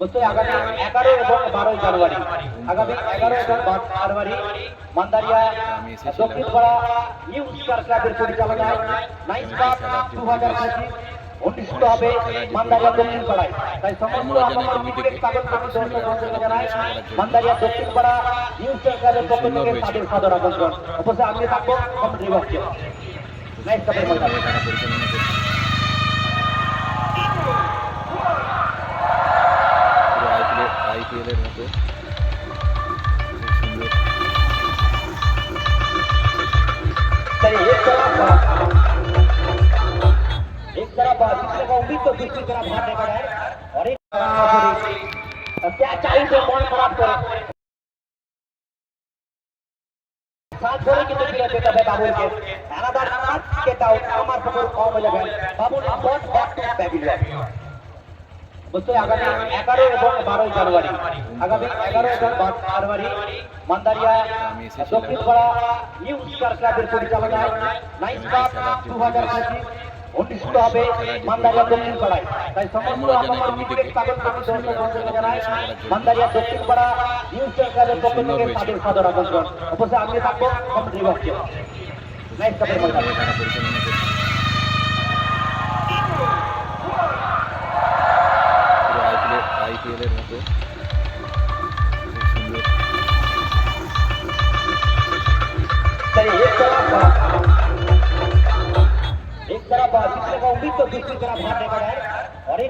জানুয়ারি আগামী এগারো এবং বারো January Mandaria Dakshinpara new star ক্লাবের পরিচালনায় অনুষ্ঠিত হবে মান্দারিয়া দক্ষিণপাড়ায়। তাই সমস্ত আপনার ক্রিকেট পাগল পাগল দর্শক বন্ধুকে জানাই মান্দারিয়া দক্ষিণপাড়া নিউ স্টার ক্লাবের পক্ষ থেকে তাদের সাদর আমন্ত্রণ অবশ্যই আমি থাকব কমিটি বক্সে নাইট কাপের ময়দানে তারা পরিচালনা করছে পুরো আইপিএল আইপিএল এর মতো। का उम्मीद तो दूसरी तरफ भागने का है और एक तरफ क्या चाहिए तो मन खराब करे সাত ধরে কিন্তু ফিরে যেতে হবে বাবুলকে অ্যানাদার মার্চ গেট আউট আমার খবর কম eleven Babul spot back to pavilion বুঝতে আগামী এগারো এবং বারোই জানুয়ারি আগামী এগারো এবং বারো January Mandaria Dakshinpara new star ক্লাবের পরিচালনায় নাইট কাপ দু হাজার পঁচিশ অনুষ্ঠিত হবে মান্দারিয়া দক্ষিণপাড়ায় তাই সমস্ত আপনার ক্রিকেট পাগল পাগল দর্শক জানাই মান্দারিয়া দক্ষিণপাড়া নিউ স্টার ক্লাবের পক্ষ থেকে তাদের সাদর আমন্ত্রণ অবশ্যই আমি থাকব কমিটি বক্সে নাইট কাপের ময়দানে তারা পরিচালনা করছে পুরো আইপিএল আইপিএল এর মতো সুন্দর। बाद उम्मीद तो दूसरी तरफ़ हारने पर है। और